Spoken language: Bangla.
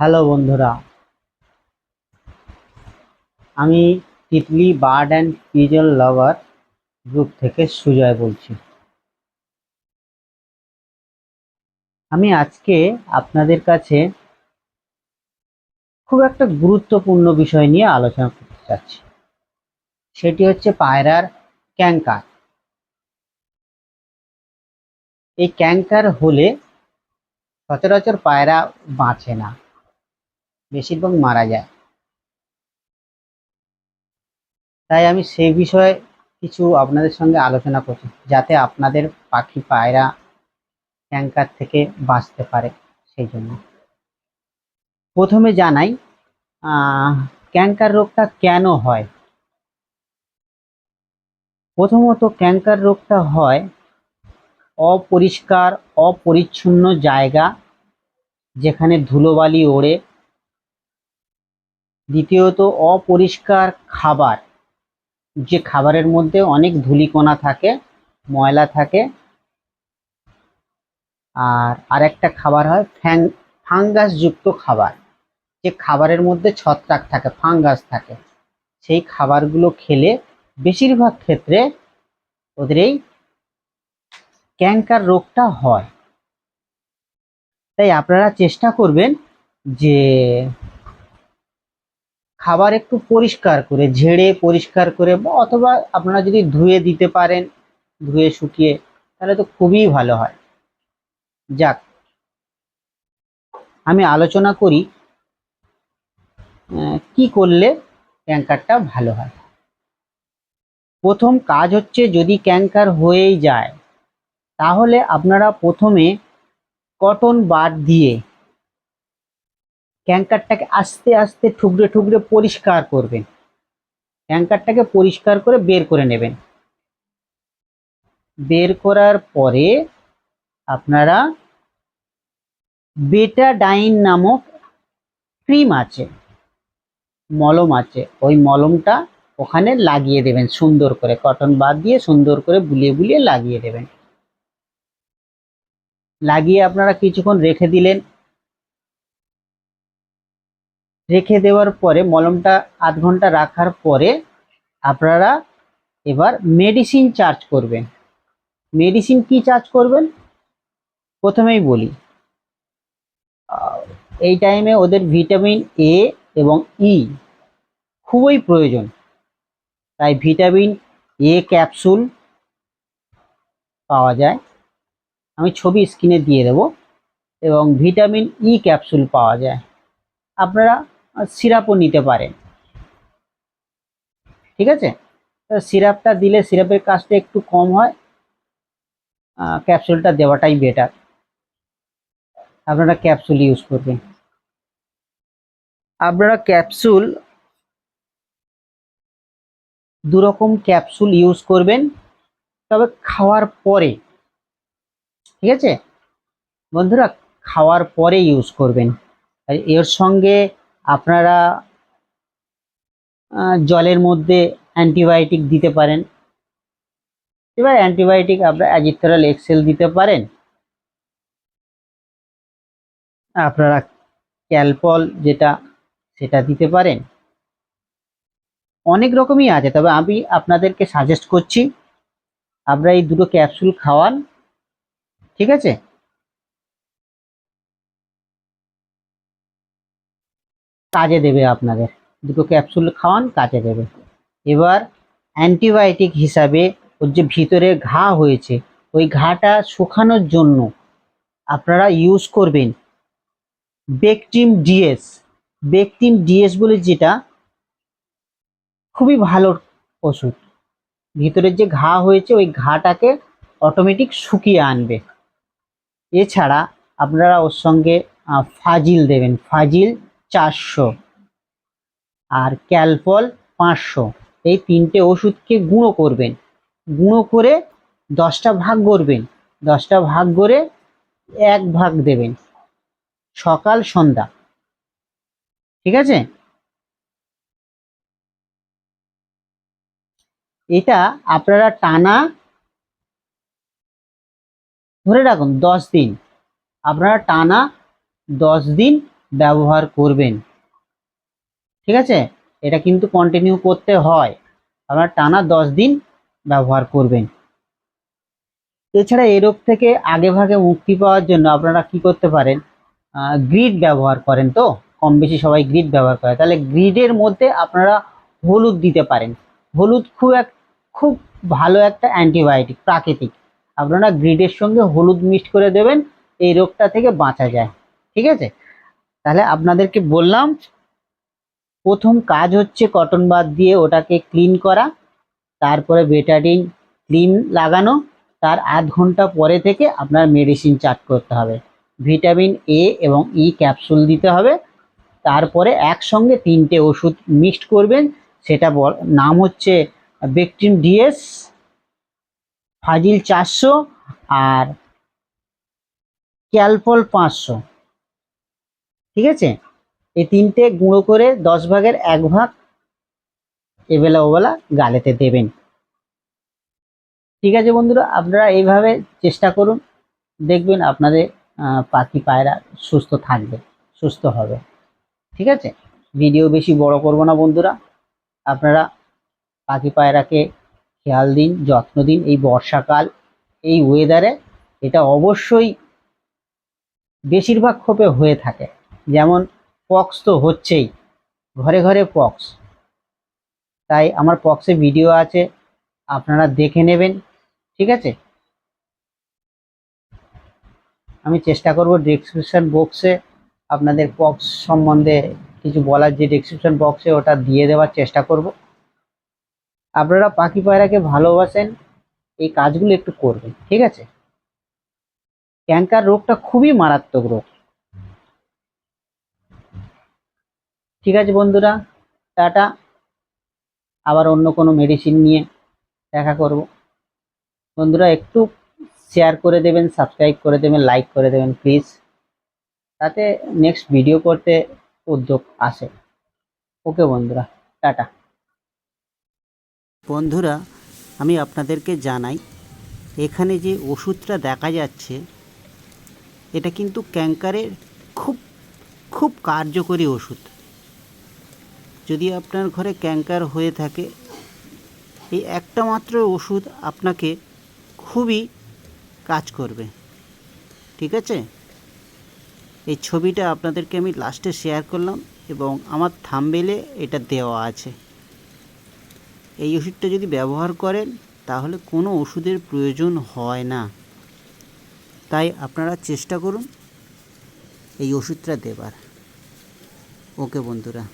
হ্যালো বন্ধুরা, আমি Titli bird and pigeon lover group থেকে সুজয় বলছি। আমি আজকে আপনাদের কাছে খুব একটা গুরুত্বপূর্ণ বিষয় নিয়ে আলোচনা করতে চাচ্ছি। সেটি হচ্ছে পায়রার ক্যাঙ্কার এই ক্যাঙ্কার হলে সচরাচর পায়রা বাঁচে না। বেশিরভাগ মারা যায়। তাই আমি সেই বিষয়ে কিছু আপনাদের সঙ্গে আলোচনা করছি, যাতে আপনাদের পাখি পায়রা ক্যাঙ্কার থেকে বাঁচতে পারে সেই জন্য। প্রথমে জানাই ক্যাঙ্কার রোগটা কেন হয়? প্রথমত ক্যাঙ্কার রোগটা হয় অপরিষ্কার, অপরিচ্ছন্ন জায়গা, যেখানে ধুলোবালি ওড়ে দ্বিতীয়ত অপরিষ্কার খাবার। যে খাবারের মধ্যে অনেক ধূলিকণা থাকে, ময়লা থাকে, আর আরেকটা খাবার হয় ফ্যাং, ফাঙ্গাসযুক্ত খাবার। যে খাবারের মধ্যে ছত্রাক থাকে, ফাঙ্গাস থাকে, সেই খাবারগুলো খেলে বেশিরভাগ ক্ষেত্রে ওদের এই ক্যাঙ্কার রোগটা হয়। তাই আপনারা চেষ্টা করবেন যে খাবার একটু পরিষ্কার করে, ঝেড়ে পরিষ্কার করে অথবা আপনারা যদি ধুয়ে দিতে পারেন, ধুয়ে শুকিয়ে, তাহলে তো খুবই ভালো হয়। যাক, আমি আলোচনা করি কি করলে ক্যাঙ্কারটা ভালো হয়। প্রথম কাজ হচ্ছে যদি ক্যাঙ্কার হয়েই যায়, তাহলে আপনারা প্রথমে কটন বাদ দিয়ে ক্যাঙ্কারটাকে আস্তে আস্তে ঠুকরে ঠুকরে পরিষ্কার করবেন। ক্যাঙ্কারটাকে পরিষ্কার করে বের করে নেবেন। বের করার পরে আপনারা বেটাডাইন নামক ক্রিম আছে, মলম আছে, ওই মলমটা ওখানে লাগিয়ে দেবেন সুন্দর করে। কটন বাদ দিয়ে সুন্দর করে বুলিয়ে বুলিয়ে লাগিয়ে দেবেন। লাগিয়ে আপনারা কিছুক্ষণ রেখে দিলেন রেখে দেওয়ার পরে মলমটা আধ ঘণ্টা রাখার পরে আপনারা এবার মেডিসিন চার্জ করবেন। মেডিসিন কি চার্জ করবেন? প্রথমেই বলি এই টাইমে ওদের ভিটামিন এ এবং ই খুবই প্রয়োজন। তাই ভিটামিন এ ক্যাপসুল পাওয়া যায়। আমি ছবি স্ক্রিনে দিয়ে দেব এবং ভিটামিন ই ক্যাপসুল পাওয়া যায়। আপনারা সিরাপও নিতে পারেন। ঠিক আছে? সিরাপটা দিলে সিরাপের কাজটা একটু কম হয়। ক্যাপসুলটা দেওয়াটাই বেটার আপনারা ক্যাপসুল ইউজ করবেন। আপনারা ক্যাপসুল দু রকম ক্যাপসুল ইউজ করবেন, তবে খাওয়ার পরে। ঠিক আছে? বন্ধুরা, খাওয়ার পরে ইউজ করবেন। এর সঙ্গে আপনারা জলের মধ্যে অ্যান্টিবায়োটিক দিতে পারেন। এবার অ্যান্টিবায়োটিক আপনারা অ্যাজিথ্রাল এক্সেল দিতে পারেন। আপনারা ক্যালপল যেটা, সেটা দিতে পারেন। অনেক রকমই আছে, তবে আমি আপনাদেরকে সাজেস্ট করছি, আপনারা এই দুটো ক্যাপসুল খাওয়ান, ঠিক আছে? কাজে দেবে আপনাদের। দুটো ক্যাপসুল খাওয়ান, কাজে দেবে। এবার অ্যান্টিবায়োটিক হিসাবে ওর যে ভিতরে ঘা হয়েছে, ওই ঘাটা শুকানোর জন্য আপনারা ইউজ করবেন বেকটিম ডিএস বেকটিম ডিএস বলে যেটা, খুবই ভালো ওষুধ। ভিতরের যে ঘা হয়েছে, ওই ঘাটাকে অটোমেটিক শুকিয়ে আনবে। এছাড়া আপনারা ওর সঙ্গে ফাজিল দেবেন। ফাজিল চারশো। আর ক্যালপল পাঁচশো। এই তিনটে ওষুধকে গুঁড়ো করবেন। গুঁড়ো করে দশটা ভাগ করবেন। দশটা ভাগ করে এক ভাগ দেবেন। সকাল, সন্ধ্যা। ঠিক আছে? এটা আপনারা টানা ধরে রাখুন দশ দিন। আপনারা টানা দশ দিন ব্যবহার করবেন। ঠিক আছে? এটা কিন্তু কন্টিনিউ করতে হয়। আপনার টানা দশ দিন ব্যবহার করবেন। এছাড়া এই রোগ থেকে আগে ভাগে মুক্তি পাওয়ার জন্য আপনারা কি করতে পারেন? গ্রিড ব্যবহার করেন তো? কম বেশি সবাই গ্রিড ব্যবহার করে। তাহলে গ্রিডের মধ্যে আপনারা হলুদ দিতে পারেন। হলুদ খুব এক, খুব ভালো একটা অ্যান্টিবায়োটিক প্রাকৃতিক। আপনারা গ্রিডের সঙ্গে হলুদ মিক্সড করে দেবেন, এই রোগটা থেকে বাঁচা যায়। ঠিক আছে? তাহলে আপনাদেরকে বললাম, প্রথম কাজ হচ্ছে কটন বাদ দিয়ে ওটাকে ক্লিন করা, তারপরে বেটাডিন ক্লিন লাগানো, তার আধ ঘণ্টা পরে থেকে আপনার মেডিসিন চার্ট করতে হবে। ভিটামিন এ এবং ই ক্যাপসুল দিতে হবে, তারপরে একসঙ্গে তিনটে ওষুধ মিক্সড করবেন, সেটা নাম হচ্ছে বেকটিন ডিএস ফাজিল চারশো আর ক্যালপল পাঁচশো। ঠিক আছে? এই তিনটে গুঁড়ো করে দশ ভাগের এক ভাগ এবেলা ওবেলা গালেতে দেবেন। ঠিক আছে বন্ধুরা, আপনারা এইভাবে চেষ্টা করুন। দেখবেন আপনাদের পাখি পায়রা সুস্থ থাকবে, সুস্থ হবে। ঠিক আছে? ভিডিও বেশি বড় করব না বন্ধুরা। আপনারা পাখি পায়রাকে খেয়াল দিন, যত্ন দিন। এই বর্ষাকাল, এই ওয়েদারে এটা অবশ্যই বেশিরভাগ ক্ষোভে হয়ে থাকে। যেমন পক্স তো হচ্ছেই, ঘরে ঘরে পক্স। তাই আমার পক্সে ভিডিও আছে, আপনারা দেখে নেবেন, ঠিক আছে? আমি চেষ্টা করব ডেসক্রিপশন বক্সে আপনাদের পক্স সম্বন্ধে কিছু বলার, যে ডেসক্রিপশন বক্সে ওটা দিয়ে দেওয়ার চেষ্টা করব। আপনারা পাখি পায়রাকে ভালোবাসেন, এই কাজগুলো একটু করবেন, ঠিক আছে? ক্যাঙ্কার রোগটা খুবই মারাত্মক রোগ। ঠিক আছে বন্ধুরা, টাটা। আবার অন্য কোনো মেডিসিন নিয়ে দেখা করব। বন্ধুরা, একটু শেয়ার করে দেবেন সাবস্ক্রাইব করে দেবেন লাইক করে দেবেন প্লিজ তাতে নেক্সট ভিডিও করতে উদ্যোগ আসে। ওকে বন্ধুরা, টাটা। বন্ধুরা, আমি আপনাদেরকে জানাই, এখানে যে ওষুধটা দেখা যাচ্ছে, এটা কিন্তু ক্যাঙ্কারের খুব খুব কার্যকরী ওষুধ। যদি আপনার ঘরে ক্যাঙ্কার হয়ে থাকে, এই একটা মাত্র ওষুধ আপনাকে খুবই কাজ করবে। ঠিক আছে? এই ছবিটা আপনাদেরকে আমি লাস্টে শেয়ার করলাম এবং আমার থামবেলে এটা দেওয়া আছে। এই ওষুধটা যদি ব্যবহার করেন, তাহলে কোনো ওষুধের প্রয়োজন হয় না। তাই আপনারা চেষ্টা করুন এই ওষুধটা দেবার। ওকে বন্ধুরা।